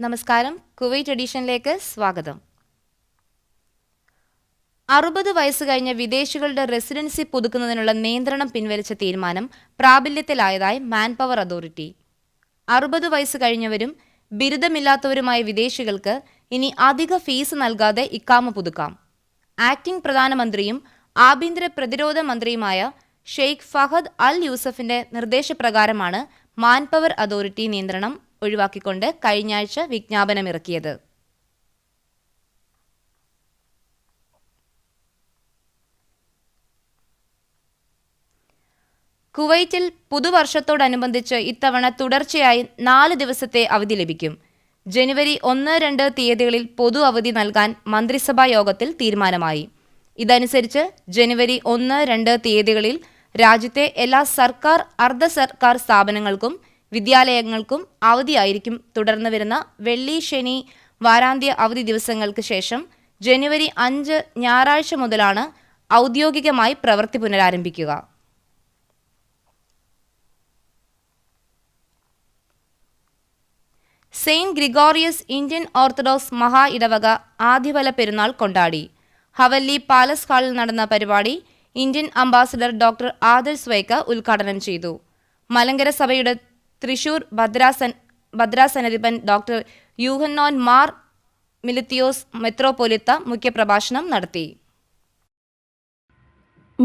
നമസ്കാരം. കുവൈറ്റ് എഡിഷനിലേക്ക് സ്വാഗതം. അറുപത് വയസ്സ് കഴിഞ്ഞ വിദേശികളുടെ റെസിഡൻസി പുതുക്കുന്നതിനുള്ള നിയന്ത്രണം പിൻവലിച്ച തീരുമാനം പ്രാബല്യത്തിലായതായി മാൻ പവർ അതോറിറ്റി. അറുപത് വയസ്സ് കഴിഞ്ഞവരും ബിരുദമില്ലാത്തവരുമായ വിദേശികൾക്ക് ഇനി അധിക ഫീസ് നൽകാതെ ഇക്കാമ പുതുക്കാം. ആക്ടിംഗ് പ്രധാനമന്ത്രിയും ആഭ്യന്തര പ്രതിരോധ മന്ത്രിയുമായ ഷെയ്ഖ് ഫഹദ് അൽ യൂസഫിന്റെ നിർദ്ദേശപ്രകാരമാണ് മാൻപവർ അതോറിറ്റി നിയന്ത്രണം ഒഴിവാക്കിക്കൊണ്ട് കഴിഞ്ഞയാഴ്ച വിജ്ഞാപനമിറക്കിയത് കുവൈറ്റിൽ പുതുവർഷത്തോടനുബന്ധിച്ച് ഇത്തവണ തുടർച്ചയായി നാല് ദിവസത്തെ അവധി ലഭിക്കും. ജനുവരി ഒന്ന് രണ്ട് തീയതികളിൽ പൊതു അവധി നൽകാൻ മന്ത്രിസഭാ യോഗത്തിൽ തീരുമാനമായി. ഇതനുസരിച്ച് ജനുവരി ഒന്ന് രണ്ട് തീയതികളിൽ രാജ്യത്തെ എല്ലാ സർക്കാർ അർദ്ധ സർക്കാർ സ്ഥാപനങ്ങൾക്കും വിദ്യാലയങ്ങൾക്കും അവധിയായിരിക്കും തുടർന്ന് വരുന്ന വെള്ളി ശനി വാരാന്ത്യ അവധി ദിവസങ്ങൾക്ക് ശേഷം ജനുവരി അഞ്ച് ഞായറാഴ്ച മുതലാണ് ഔദ്യോഗികമായി പ്രവൃത്തി പുനരാരംഭിക്കുക. സെയിന്റ് ഗ്രിഗോറിയസ് ഇന്ത്യൻ ഓർത്തഡോക്സ് മഹാ ഇടവക ആദ്യഫല പെരുന്നാൾ കൊണ്ടാടി. ഹവല്ലി പാലസ് ഹാളിൽ നടന്ന പരിപാടി Indian ambassador doctor Adarsh Swaika ഉദ്ഘാടനം ചെയ്തു. മലങ്കര സഭയുടെ തൃശൂർ ഭദ്രാസൻ ഭദ്രാസനധിപൻ ഡോക്ടർ യൂഹന്നോൻ മാർ മിലിത്തിയോസ് മെത്രോപൊലിത്ത മുഖ്യപ്രഭാഷണം നടത്തി.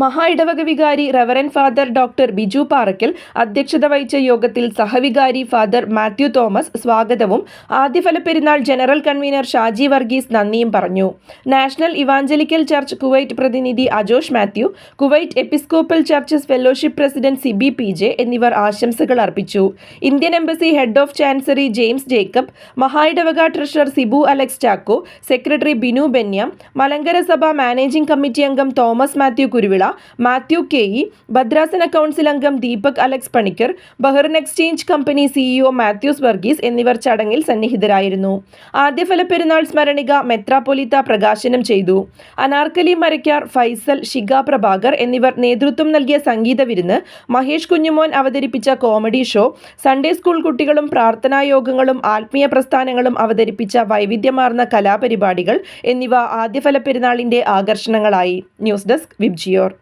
മഹാ ഇടവക വികാരി reverend father doctor Biju Parakkal അധ്യക്ഷത വഹിച്ച യോഗത്തിൽ സഹവികാരി ഫാദർ മാത്യു തോമസ് സ്വാഗതവും ആദ്യഫല പെരുന്നാൾ ജനറൽ കൺവീനർ ഷാജി വർഗീസ് നന്ദിയും പറഞ്ഞു. നാഷണൽ ഇവാഞ്ചലിക്കൽ ചർച്ച് കുവൈറ്റ് പ്രതിനിധി Ajosh Mathew Kuwait episcopal churches fellowship president Siby P J എന്നിവർ ആശംസകൾ അർപ്പിച്ചു. Indian embassy head of chancery James Jacob മഹാ ഇടവക treasurer Sibu Alex Chacko secretary Binu Benyam Malankara സഭ managing committee അംഗം Thomas Mathew Kuruvila Mathew K E ഭദ്രാസന council അംഗം Deepak Alex Panicker Bahrain exchange company CEO Mathews Varghese എന്നിവർ ചടങ്ങിൽ സന്നിഹിതരായിരുന്നു. ആദ്യഫല പെരുന്നാൾ സ്മരണിക മെത്രാപൊലിത്ത പ്രകാശനം ചെയ്തു. അനാർക്കലി മരക്കാർ ഫൈസൽ ഷിഗ പ്രഭാകർ എന്നിവർ നേതൃത്വം നൽകിയ സംഗീത വിരുന്ന് മഹേഷ് കുഞ്ഞുമോൻ അവതരിപ്പിച്ച കോമഡി ഷോ സൺഡേ സ്കൂൾ കുട്ടികളും പ്രാർത്ഥനാ യോഗങ്ങളും ആത്മീയ പ്രസ്ഥാനങ്ങളും അവതരിപ്പിച്ച വൈവിധ്യമാർന്ന കലാപരിപാടികൾ എന്നിവ ആദ്യഫല പെരുന്നാളിന്റെ ആകർഷണങ്ങളായി. News desk VIBGYOR.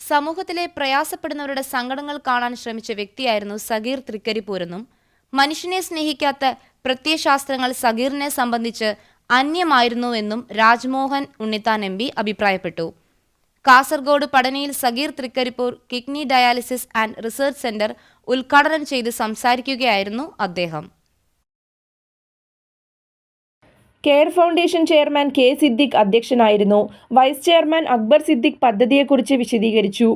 സമൂഹത്തിലെ പ്രയാസപ്പെടുന്നവരുടെ സങ്കടങ്ങൾ കാണാൻ ശ്രമിച്ച വ്യക്തിയായിരുന്നു സഗീർ തൃക്കരിപ്പൂരെന്നും മനുഷ്യനെ സ്നേഹിക്കാത്ത പ്രത്യയശാസ്ത്രങ്ങൾ സഗീറിനെ സംബന്ധിച്ച് അന്യമായിരുന്നുവെന്നും രാജ്മോഹൻ ഉണ്ണിത്താൻ എം പി അഭിപ്രായപ്പെട്ടു. Kasaragod പടനയിൽ Sageer Thrikaripur kidney dialysis and research centre ഉദ്ഘാടനം ചെയ്ത് സംസാരിക്കുകയായിരുന്നു അദ്ദേഹം. Care foundation chairman K Siddique അധ്യക്ഷനായിരുന്നു. വൈസ് ചെയർമാൻ അക്ബർ സിദ്ദിഖ് പദ്ധതിയെക്കുറിച്ച് വിശദീകരിച്ചു.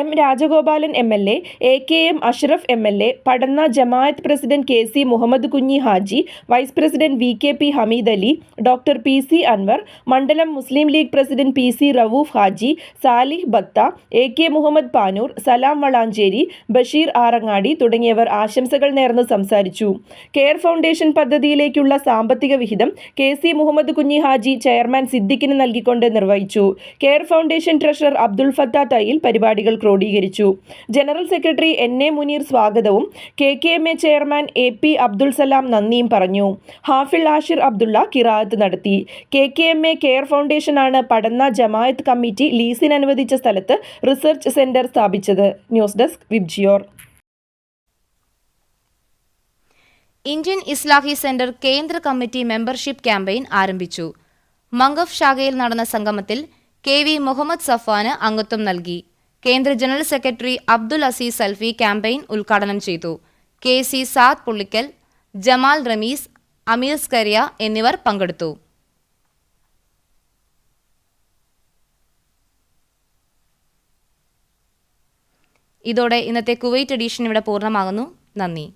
M Rajagopalan M L A A K M Ashraf M L A Padanna Jamaat president K C Muhammad Kunhi Haji vice president V K P Hameed Ali doctor P C Anwar മണ്ഡലം Muslim League president P C Raoof Haji Salih Batha A K Muhammad Panoor Salam Valanchery Basheer Arangadi തുടങ്ങിയവർ ആശംസകൾ നേർന്ന് സംസാരിച്ചു. Care foundation പദ്ധതിയിലേക്കുള്ള സാമ്പത്തിക വിഹിതം C Muhammad Kunhi Haji chairman സിദ്ദിഖിന് നൽകിക്കൊണ്ട് നിർവഹിച്ചു. Care foundation treasurer Abdul Fatha Thayyil പരിപാടികൾ ക്രോഡീകരിച്ചു. General secretary N A Muneer സ്വാഗതവും K K M A chairman A P Abdul Salam നന്ദിയും പറഞ്ഞു. ഹാഫിൾ ആഷിർ അബ്ദുള്ള കിറാത്ത് നടത്തി. K K M A care ഫൗണ്ടേഷനാണ് Padanna Jamaat committee ലീസിന് അനുവദിച്ച സ്ഥലത്ത് റിസർച്ച് സെന്റർ സ്ഥാപിച്ചത്. News desk VIBGYOR. Indian Islahi centre കേന്ദ്ര കമ്മിറ്റി മെമ്പർഷിപ്പ് ക്യാമ്പയിൻ ആരംഭിച്ചു. മംഗഫ് ശാഖയിൽ നടന്ന സംഗമത്തിൽ കെ വി മുഹമ്മദ് സഫാന് അംഗത്വം നൽകി. കേന്ദ്ര general secretary Abdul Aziz Salafi campaign ഉദ്ഘാടനം ചെയ്തു. കെ സി സാദ് പുള്ളിക്കൽ ജമാൽ റമീസ് അമീർ സ്കറിയ എന്നിവർ പങ്കെടുത്തു. ഇതോടെ ഇന്നത്തെ കുവൈറ്റ് എഡീഷൻ ഇവിടെ പൂർണമാകുന്നു. നന്ദി.